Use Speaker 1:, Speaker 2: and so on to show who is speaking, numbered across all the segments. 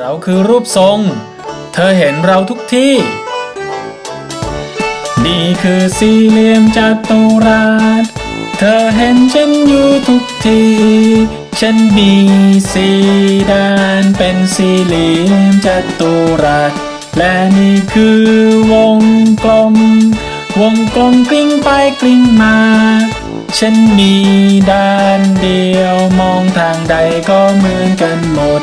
Speaker 1: เราคือรูปทรง เธอเห็นเราทุกที่ นี่คือสี่เหลี่ยมจัตุรัส เธอเห็นฉันอยู่ทุกที่ฉันมีสี่ด้านเป็นสี่เหลี่ยมจัตุรัส และนี่คือวงกลม วงกลมกลิ้งไปกลิ้งมา ฉันมีด้านเดียวมองทางใดก็เหมือนกันหมด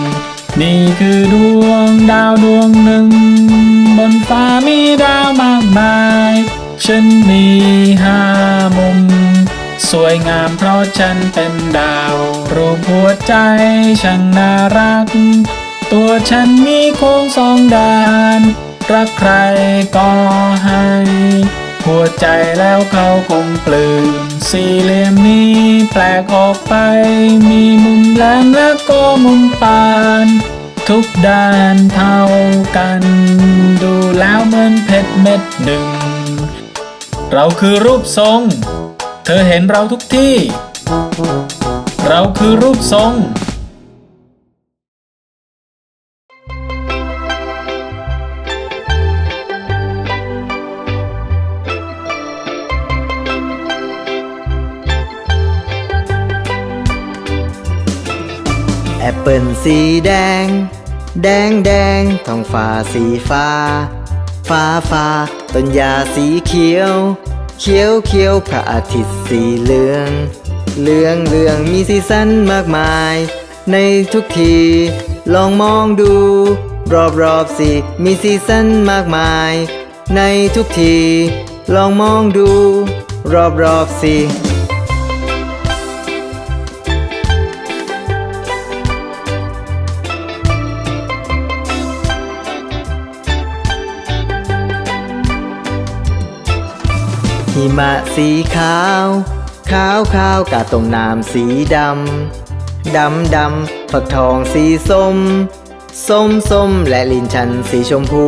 Speaker 1: นี่คือดวงดาวดวงหนึ่ง บนฟ้ามีดาวมากมาย ฉันมีห้ามุม สวยงามเพราะฉันเป็นดาว รูปหัวใจช่างน่ารัก ตัวฉันมีโค้งสองด้าน รักใครก็ให้ หัวใจแล้วเขาคงปลื้มสี่เหลี่ยมนี้แปลกออกไป มีมุมแหลมและก็มุมปาน ทุกด้านเท่ากัน ดูแล้วเหมือนเพชรเม็ดหนึ่ง เราคือรูปทรง เธอเห็นเราทุกที่ เราคือรูปทรง
Speaker 2: แอปเปิลสีแดง แดงแดงท้องฟ้าสีฟ้า ฟ้าฟ้าต้นหญ้าสีเขียว เขียวเขียวพระอาทิตย์สีเหลือง เหลืองเหลืองมีสีสันมากมาย ในทุกที ลองมองดู รอบรอบสิมีสีสันมากมาย ในทุกที ลองมองดู รอบรอบสิ หิมะสีขาว ขาวขาวกาตรงน้ำสีดำ ดำดำฝักทองสีส้ม ส้มส้มและลินชันสีชมพู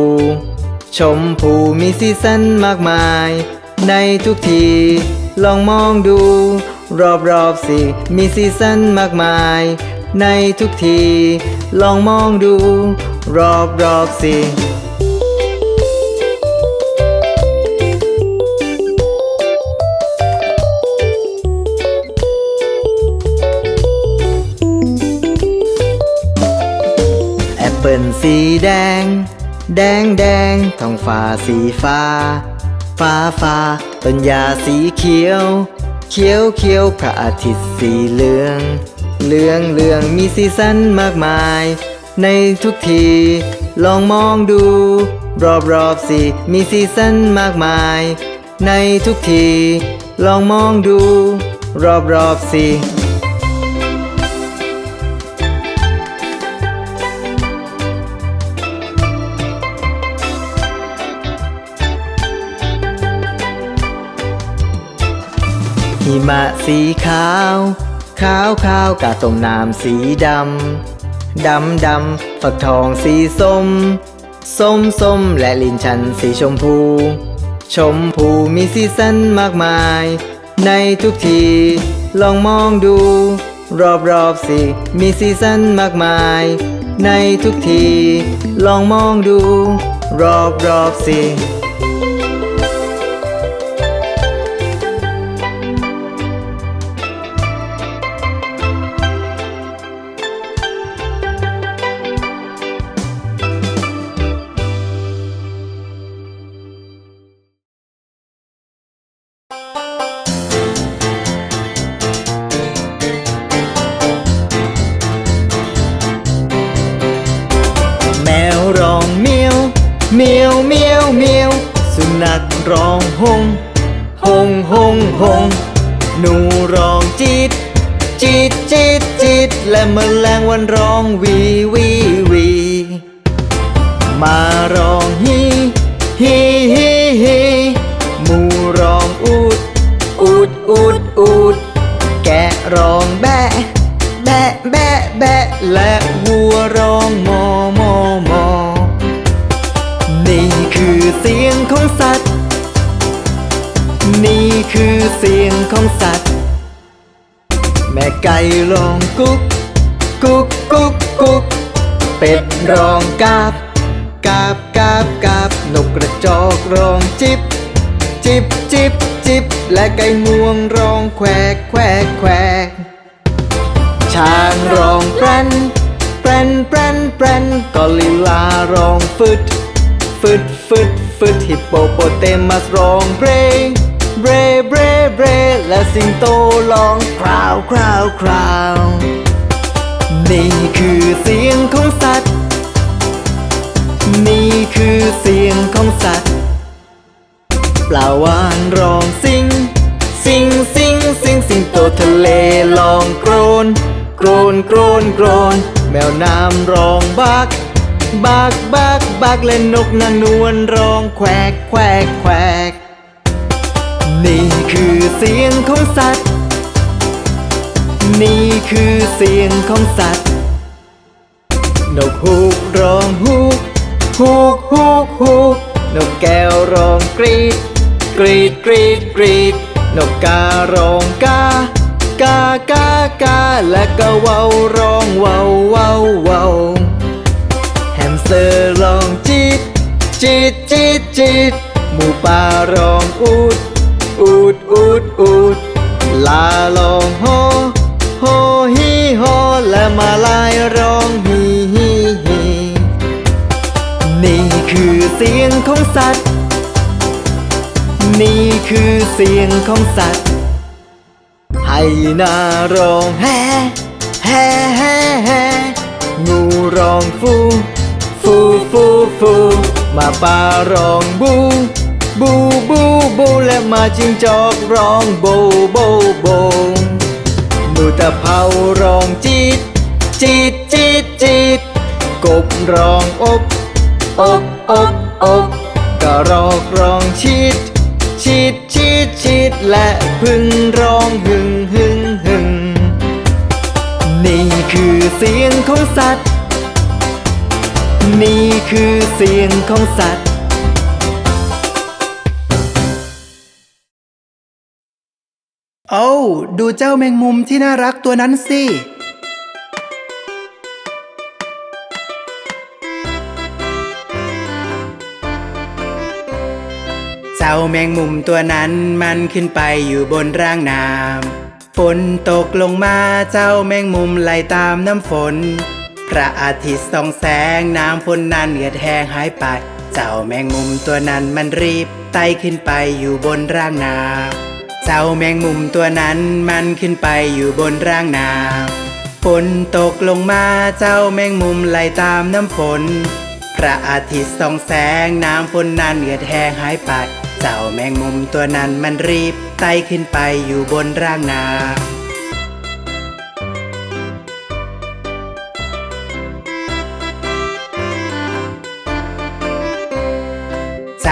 Speaker 2: ชมพูมีสีสันมากมาย ในทุกที ลองมองดู รอบรอบสิมีสีสันมากมาย ในทุกที ลองมองดู รอบรอบสิ อปเปิลสีแดง แดงแดงท้องฟ้าสีฟ้า ฟ้าฟ้าต้นหญ้าสีเขียว เขียวเขียวพระอาทิตย์สีเหลือง เหลืองเหลืองมีสีสันมากมาย ในทุกที ลองมองดู รอบรอบสิมีสีสันมากมาย ในทุกที ลองมองดู รอบรอบสิ หิมะสีขาว ขาวขาวกาตรงน้ำสีดำ ดำดำฝักทองสีส้ม ส้มส้มและลินชันสีชมพู ชมพูมีสีสันมากมาย ในทุกที ลองมองดู รอบรอบสิ มีสีสันมากมาย ในทุกที ลองมองดู รอบรอบสิ ฮงฮงฮงหนูร้องจิตจิตจิตจิตและมแมลงวันร้องวีวีวีมาร้องฮีฮีฮีฮีหมูร้องอูดอูดอูดอูดแกะร้องแบะแบะแบะแบะและวัว คือเสียงของสัตว์ แม่ไก่ร้องกุ๊กกุ๊กกุ๊กกุ๊กเป็ดร้องกาบกาบกาบกาบนกกระจอกร้องจิบจิบจิบจิบและไก่งวงร้องแควกแควกแควกช้างร้องแปรนแปรนแปรนแปรนกอริลลาร้องฟึดฟึดฟึดฟึดฮิปโปโปเตมัสร้องเบรเบร เบรและสิงโตร้องคราวคราวคราว นี่คือเสียงของสัตว์ นี่คือเสียงของสัตว์ ปลาวานร้องสิง สิงสิงสิงสิงโตทะเลร้องโกรน โกรนโกรนโกรน แมวน้ำร้องบักบักบักบักและนกนางนวลร้องแควกแควกแควก นี่คือเสียงของสัตว์ นี่คือเสียงของสัตว์ นกฮูกร้องฮูกฮูกฮูกฮูกนกแก้วร้องกรีด กรีดกรีดกรีด นกการ้องกากากากาและก็เว้าร้องเว้าเว้าเว้าแฮมสเตอร์ร้องจีดจีดจีดจีดหมูป่าร้องอูด อูดอูดลาร้องโฮโฮฮีโฮและมาลายร้องฮีฮีฮีนี่คือเสียงของสัตว์ นี่คือเสียงของสัตว์ ให้นาร้องแฮแฮแฮแฮงูร้องฟูฟูฟูฟูมาปาร้องบูบู บูและมาจิงจอกร้องโบโบโบหนูตะเภาร้องจีดจีดจีดจีดกบร้องอบอบอบอบกระรอกร้องชีดชีดชีดชีดและพึ่งร้องหึงหึงหึงนี่คือเสียงของสัตว์ นี่คือเสียงของสัตว์
Speaker 3: โอ้ดูเจ้าแมงมุมที่น่ารักตัวนั้นสิ เจ้าแมงมุมตัวนั้นมันขึ้นไปอยู่บนร่างน้ำฝนตกลงมาเจ้าแมงมุมไหลตามน้ำฝน พระอาทิตย์ส่องแสงน้ำฝนนั้นเหือดแห้งหายไป เจ้าแมงมุมตัวนั้นมันรีบไต่ขึ้นไปอยู่บนร่างน้ำ เจ้าแมงมุมตัวนั้นมันขึ้นไปอยู่บนร่างนาฝนตกลงมาเจ้าแมงมุมไหลตามน้ำฝน พระอาทิตย์ส่องแสงน้ำฝนนั้นเหือดแห้งหายไปเจ้าแมงมุมตัวนั้นมันรีบไต่ขึ้นไปอยู่บนร่างนา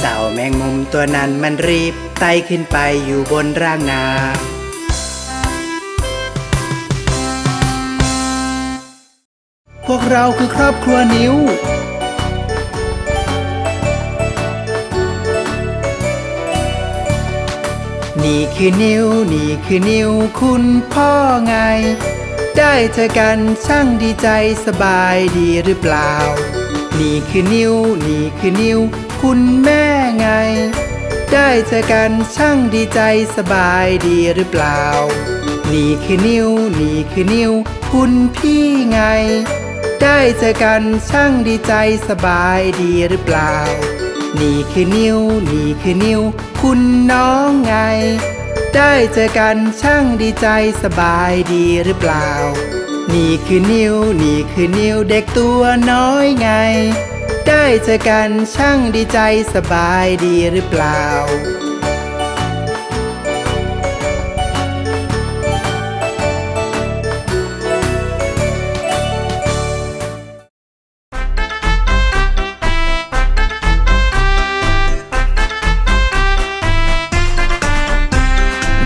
Speaker 3: เจ้าแมงมุมตัวนั้นมันรีบไต่ขึ้นไปอยู่บนร่างน้ำพวกเราคือครอบครัวนิ้ว นี่คือนิ้ว นี่คือนิ้วคุณพ่อไง ได้เจอกันช่างดีใจสบายดีหรือเปล่า นี่คือนิ้ว นี่คือนิ้ว คุณแม่ไง ได้เจอกันช่างดีใจสบายดีหรือเปล่า นี่คือนิ้ว นี่คือนิ้ว คุณพี่ไง ได้เจอกันช่างดีใจสบายดีหรือเปล่า นี่คือนิ้ว นี่คือนิ้ว คุณน้องไง ได้เจอกันช่างดีใจสบายดีหรือเปล่า นี่คือนิ้ว นี่คือนิ้วเด็กตัวน้อยไง ได้เจอกันช่างดีใจสบายดีหรือเปล่า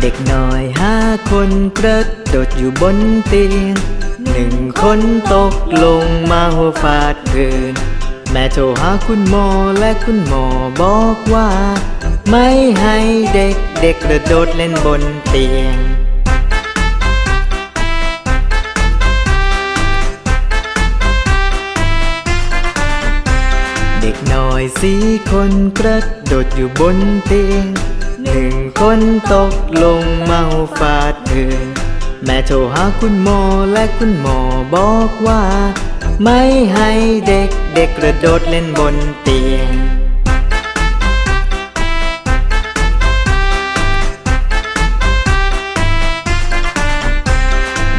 Speaker 2: เด็กน้อยห้าคนกระโดดอยู่บนเตียงหนึ่งคนตกลงมาหัวฟาดพื้น แม่โทรหาคุณหมอและคุณหมอบอกว่า ไม่ให้เด็กเด็กกระโดดเล่นบนเตียง เด็กน้อยสี่คนกระโดดอยู่บนเตียงหนึ่งคนตกลงเมาฟาดพื้นแม่โทรหาคุณหมอและคุณหมอบอกว่า ไม่ให้เด็ก ด็กกระโดดเล่นบนเตียง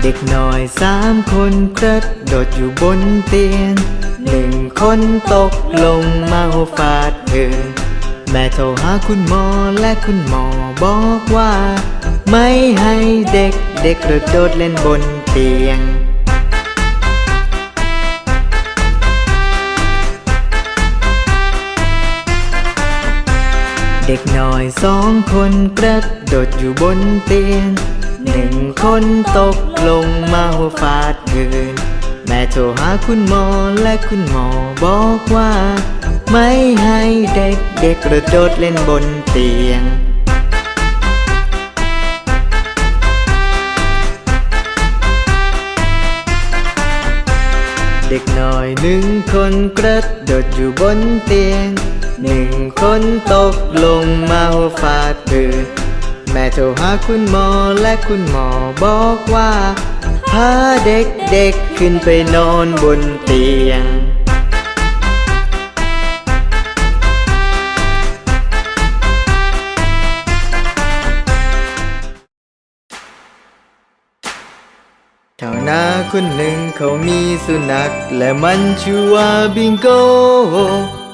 Speaker 2: เด็กน้อยสามคนกระโดดอยู่บนเตียงหนึ่งคนตกลงมาหัวฟาดพื้นแม่โทรหาคุณหมอและคุณหมอบอกว่า ไม่ให้เด็กเด็กกระโดดเล่นบนเตียง เด็กน้อยสองคนกระโดดอยู่บนเตียงหนึ่งคนตกลงมาหัวฟาดพื้นแม่โทรหาคุณหมอและคุณหมอบอกว่า ไม่ให้เด็กเด็กกระโดดเล่นบนเตียงเด็กน้อยหนึ่งคนกระโดดอยู่บนเตียง หนึ่งคนตกลงมาหัวฟาดพื้นแม่โทรหาคุณหมอและคุณหมอบอกว่า พาเด็กเด็กๆขึ้นไปนอนบนเตียงชาวนาคนหนึ่งเขามีสุนัขและมันชื่อว่าบิงโก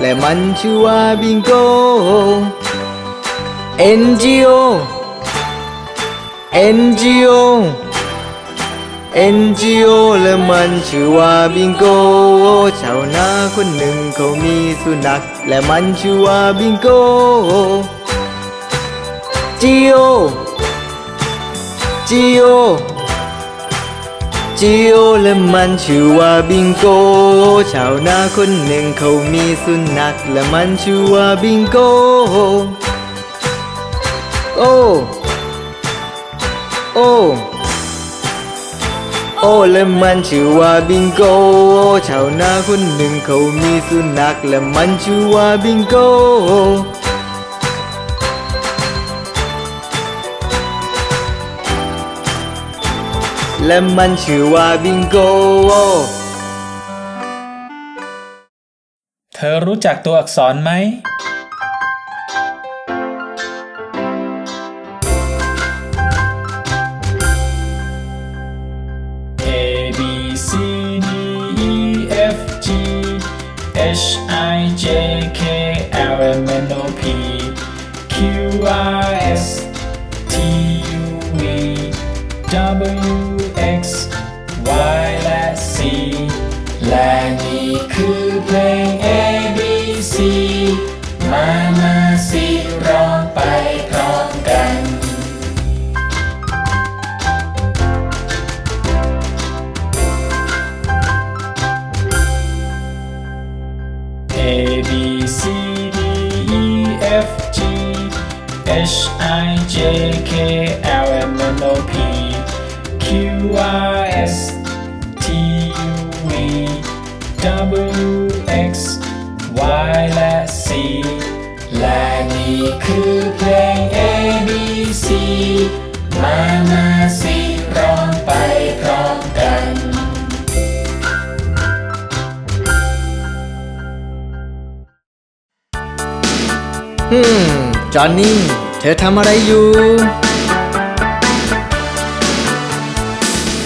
Speaker 2: และมันชื่อว่าบิงโก N G O N G O N G O และมันชื่อว่าบิงโกชาวนาคนหนึ่งเขามีสุนัข และมันชื่อว่าบิงโก G O G O G O และมันชื่อว่าบิงโก ชาวนาคนหนึ่งเขามีสุนัขและมันชื่อว่าบิงโก โอ โอ โอและมันชื่อว่าบิงโก ชาวนาคนหนึ่งเขามีสุนัขและมันชื่อว่าบิงโก และมันชื่อว่าบิงโก
Speaker 1: เธอรู้จักตัวอักษรไหม A B C D E F G H I J K L M N O P Q R S T U V W Y และ C และนี่คือเพลง A B C สิร้องไปพร้อมกัน
Speaker 2: ฮึมจอห์นนี่ เธอทำอะไรอยู่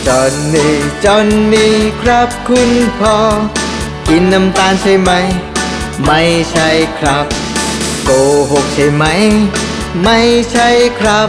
Speaker 2: จอนนี่ จอนนี่ครับคุณพ่อ กินน้ำตาลใช่ไหม ไม่ใช่ครับ โกหกใช่ไหม ไม่ใช่ครับ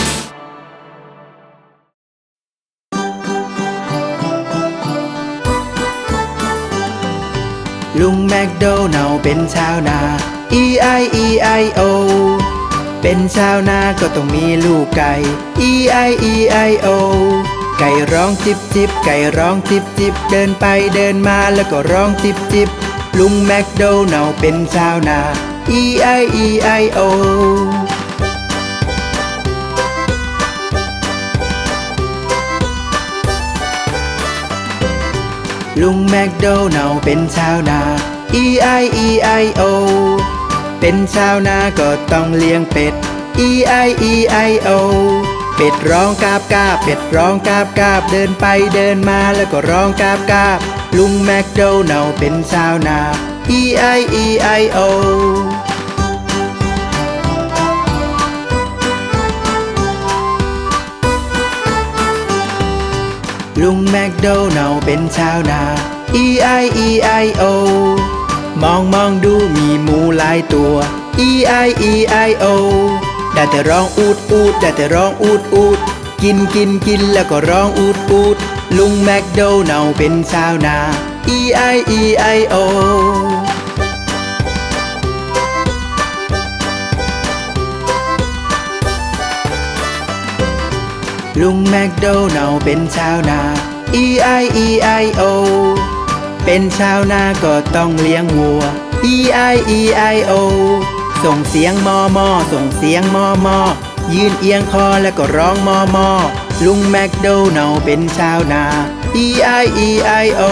Speaker 3: ลุงแมคโดนัลเป็นชาวนา E I E I O เป็นชาวนาก็ต้องมีลูกไก่ E I E I O ไก่ร้องจิบจิบไก่ร้องจิบจิบเดินไปเดินมาแล้วก็ร้องจิบจิบลุงแมคโดนัลเป็นชาวนา E I E I O ลุงแมคโดนัลเป็นชาวนา E I E I O เป็นชาวนาก็ต้องเลี้ยงเป็ด E I E I O เป็ดร้องกาบกาบเป็ดร้องกาบกาบเดินไปเดินมาแล้วก็ร้องกาบกาบลุงแมคโดนัลเป็นชาวนา E I E I O ลุงแมคโดนัลเป็นชาวนา E I E I O มองมองดูมีหมูหลายตัว E I E I O ได้แต่ร้องอูดอูดได้แต่ร้องอูดอูดกินกินกินแล้วก็ร้องอูดอูดลุงแมคโดนัลเป็นชาวนา E I E I O ลุงแมคโดนัลเป็นชาวนา E I E I O เป็นชาวนาก็ต้องเลี้ยงวัว E I E I O ส่งเสียงมอมอส่งเสียงมอมอยืนเอียงคอแล้วก็ร้องมอมอลุงแมคโดนัลเป็นชาวนา E I E I O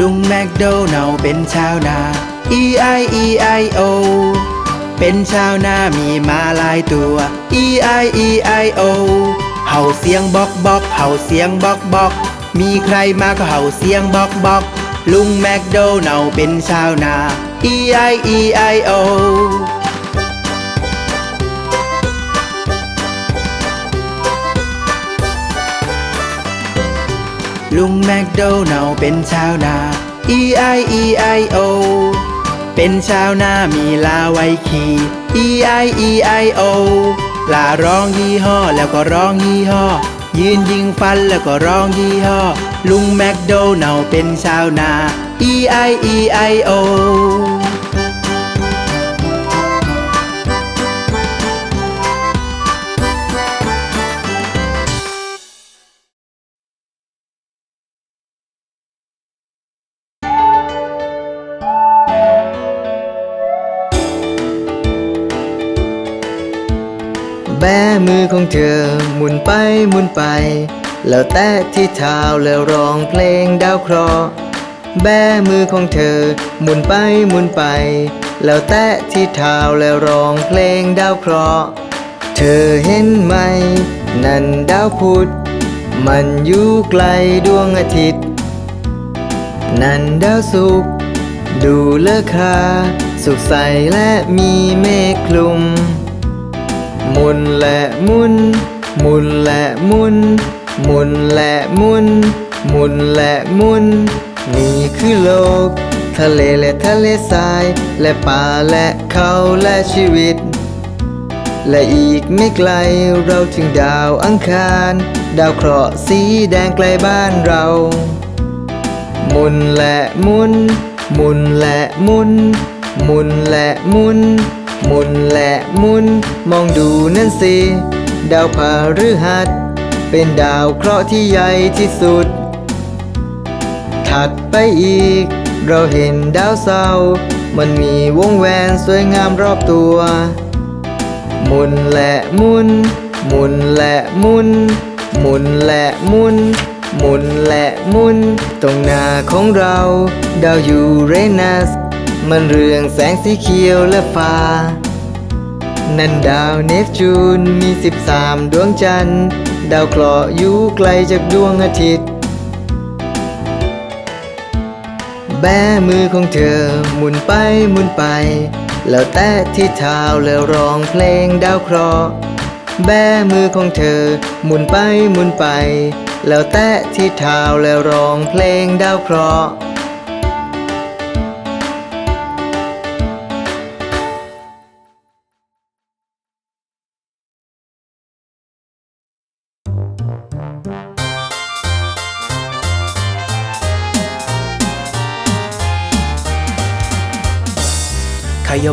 Speaker 3: ลุงแมคโดนัลเป็นชาวนา E I E I O เป็นชาวนามีมาลายตัว E I E I O เห่าเสียงบอกบอกเห่าเสียงบอกบอกมีใครมาก็เห่าเสียงบอกบอกลุงแมคโดนัลเป็นชาวนา E I E I O ลุงแมคโดนัลเป็นชาวนา E I E I O เป็นชาวนามีลาไว้ขี่ E I E I O ลาร้องยี่ห้อแล้วก็ร้องยี่ห้อ ยืนยิงฟันแล้วก็ร้องยี่ห้อ ลุงแมคโดนัลเป็นชาวนา E I E I O
Speaker 2: แบมือของเธอหมุนไปหมุนไป แล้วแตะที่เท้าแล้วร้องเพลงดาวเคราะห์แบมือของเธอหมุนไปหมุนไป แล้วแตะที่เท้าแล้วร้องเพลงดาวเคราะห์เธอเห็นไหม นั่นดาวพุธมันอยู่ไกลดวงอาทิตย์ นั่นดาวศุกร์ดูเลอคาสุขใสและมีเมฆคลุม มุนและมุน มุนและมุน มุนและมุน มุนและมุน นี่คือโลก ทะเลและทะเลทราย และป่าและเขาและชีวิต และอีกไม่ไกลเราถึงดาวอังคาร ดาวเคราะห์สีแดงไกลบ้านเรา มุนและมุน มุนและมุน มุนและมุน มุนและมุนมองดูนั่นสิ ดาวพาฤหัส เป็นดาวเคราะห์ที่ใหญ่ที่สุด ถัดไปอีก เราเห็นดาวเสาร์มันมีวงแหวนสวยงามรอบตัวหมุนและมุนหมุนและมุนหมุนและมุนหมุนและมุน ตรงหน้าของเรา ดาวยูเรนัส มันเรืองแสงสีเขียวและฟ้า นั่นดาวเนปจูนมี 13 ดวงจันทร์ ดาวเคราะห์อยู่ไกลจากดวงอาทิตย์ แบมือของเธอหมุนไปหมุนไป แล้วแตะที่เท้าแล้วร้องเพลงดาวเคราะห์แบมือของเธอหมุนไปหมุนไป แล้วแตะที่เท้าแล้วร้องเพลงดาวเคราะห์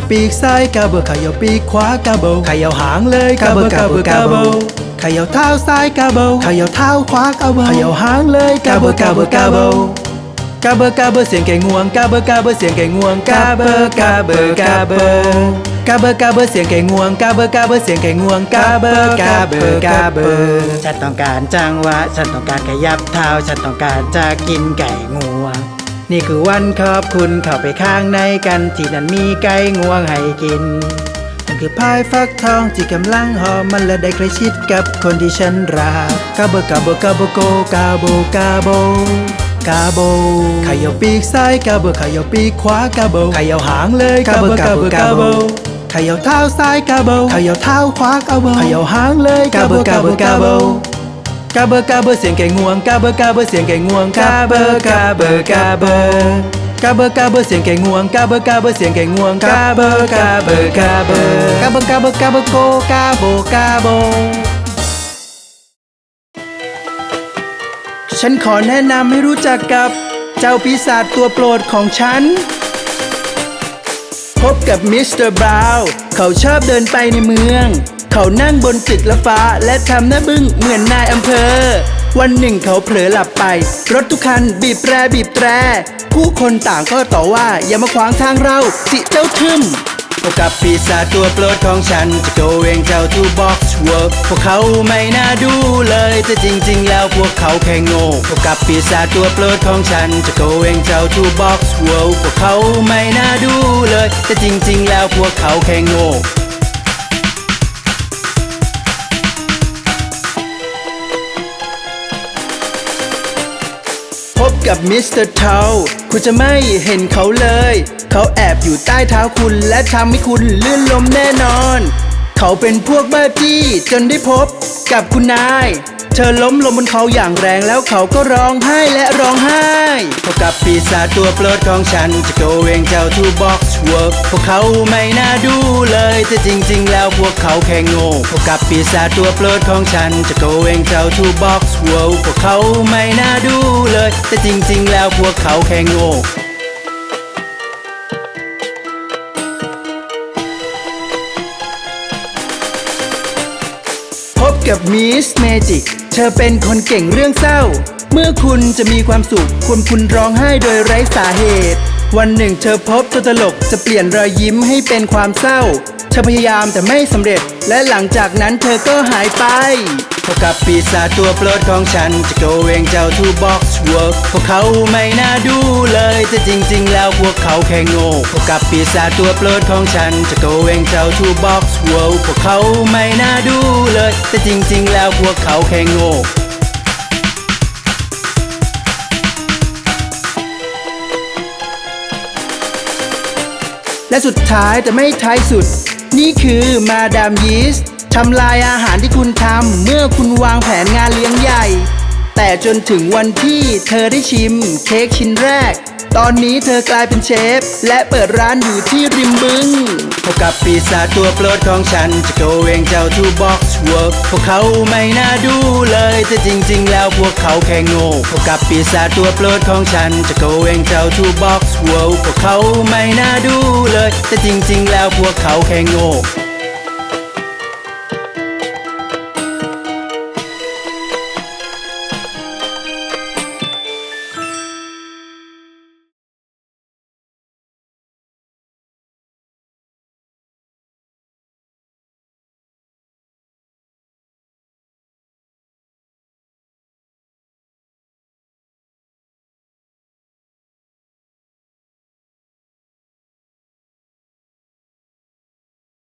Speaker 3: ปีกซ้ายกาเบอร์เขย่าปีกขวากาเบลเขย่าหางเลยกาเบอร์กาเบอร์กาเบลเขย่าเท้าซ้ายกาเบลเขย่าเท้าขวากาเบลเขย่าหางเลยกาเบอร์กาเบอร์กาเบลกาเบอร์กาเบอร์เสียงไก่งวงกาเบอร์กาเบอร์เสียงไก่งวงกาเบอร์กาเบอร์กาเบอร์กาเบอร์กาเบอร์เสียงไก่งวงกาเบอร์กาเบอร์เสียงไก่งวงกาเบอร์กาเบอร์กาเบอร์ฉันต้องการจังหวะฉันต้องการขยับเท้าฉันต้องการจะกินไก่งวง นี่คือวันขอบคุณเข้าไปข้างในกันที่นั่นมีไก่งวงให้กินมันคือพายฟักทองที่กำลังหอมมันและได้ใกล้ชิดกับคนที่ฉันรักกาโบกาโบกาโบโกกาโบกาโบกาโบขย่าปีกซ้ายกาโบขย่าปีกขวากาโบขย่าหางเลยกาโบกาโบกาโบขย่าเท้าซ้ายกาโบขย่าเท้าขวากาโบขย่าหางเลยกาโบกาโบกาโบ กาเบอร์กาเบอร์เสียงไก่งวงกาเบอร์กาเบอร์เสียงไก่งวงกาเบอร์กาเบอร์กาเบอร์กาเบอร์กาเบอร์เสียงไก่งวงกาเบอร์กาเบอร์เสียงไก่งวงกาเบอร์กาเบอร์กาเบอร์กาเบอร์กาเบอร์กาเบอร์โกกาโบกาโบฉันขอแนะนำให้รู้จักกับเจ้าปีศาจตัวโปรดของฉัน พบกับมิสเตอร์บราวน์เขาชอบเดินไปในเมือง เขานั่งบนตึกละฟ้า และทำหน้าบึ้งเหมือนนายอำเภอ วันหนึ่งเขาเผลอหลับไป รถทุกคันบีบแตรบีบแตร ผู้คนต่างก็ต่อว่าอย่ามาขวางทางเราสิเจ้าทึมพบกับปีศาจตัวโปรดของฉันจะโกเวงเจ้าทูบ็อกซ์เวิร์กพวกเขาไม่น่าดูเลย แต่จริง ๆ แล้วพวกเขาแค่โง่พบกับปีศาจตัวโปรดของฉันจะโกเวงเจ้าทูบ็อกซ์เวิร์กพวกเขาไม่น่าดูเลย แต่จริง ๆ แล้วพวกเขาแค่โง่ กับมิสเตอร์เทาคุณจะไม่เห็นเขาเลย เขาแอบอยู่ใต้เท้าคุณและทำให้คุณลื่นล้มแน่นอน เขาเป็นพวกบ้าจี้จนได้พบกับคุณนาย เธอล้มลงบนเขาอย่างแรงแล้วเขาก็ร้องไห้และร้องไห้พบกับปีศาจตัวโปรดของฉันจะโกเวงเจ้าทูบ็อกซ์เวิร์กพวกเขาไม่น่าดูเลยแต่จริง ๆ แล้วพวกเขาแค่โง่พบกับปีศาจตัวโปรดของฉันจะโกเวงเจ้าทูบ็อกซ์เวิร์กพวกเขาไม่น่าดูเลย แต่จริง ๆ แล้วพวกเขาแค่โง่พบกับมิสเมจิก เธอเป็นคนเก่งเรื่องเศร้า เมื่อคุณจะมีความสุขควรคุณร้องไห้โดยไร้สาเหตุ วันหนึ่งเธอพบตัวตลกจะเปลี่ยนรอยยิ้มให้เป็นความเศร้า ธอพยายามแต่ไม่สำเร็จ และหลังจากนั้นเธอก็หายไปพบกับปีศาจตัวโปรดของฉันจะโกเวงเจ้าทูบ็อกซ์เวิร์กพวกเขาไม่น่าดูเลยแต่จริง ๆ แล้วพวกเขาแค่โง่พบกับปีศาจตัวโปรดของฉันจะโกเวงเจ้าทูบ็อกซ์เวิร์กพวกเขาไม่น่าดูเลยแต่จริง ๆ แล้วพวกเขาแค่โง่และสุดท้ายแต่ไม่ท้ายสุด นี่คือมาดามยีสต์ทำลายอาหารที่คุณทำเมื่อคุณวางแผนงานเลี้ยงใหญ่ แต่จนถึงวันที่เธอได้ชิมเค้กชิ้นแรก ตอนนี้เธอกลายเป็นเชฟ และเปิดร้านอยู่ที่ริมบึงพบกับปีศาจตัวโปรดของฉันจะโกเวงเจ้าทูบ็อกซ์เวิร์กพวกเขาไม่น่าดูเลยแต่จริง ๆ แล้วพวกเขาแค่โง่พบกับปีศาจตัวโปรดของฉันจะโกเวงเจ้าทูบ็อกซ์เวิร์กพวกเขาไม่น่าดูเลยแต่จริง ๆ แล้วพวกเขาแค่โง่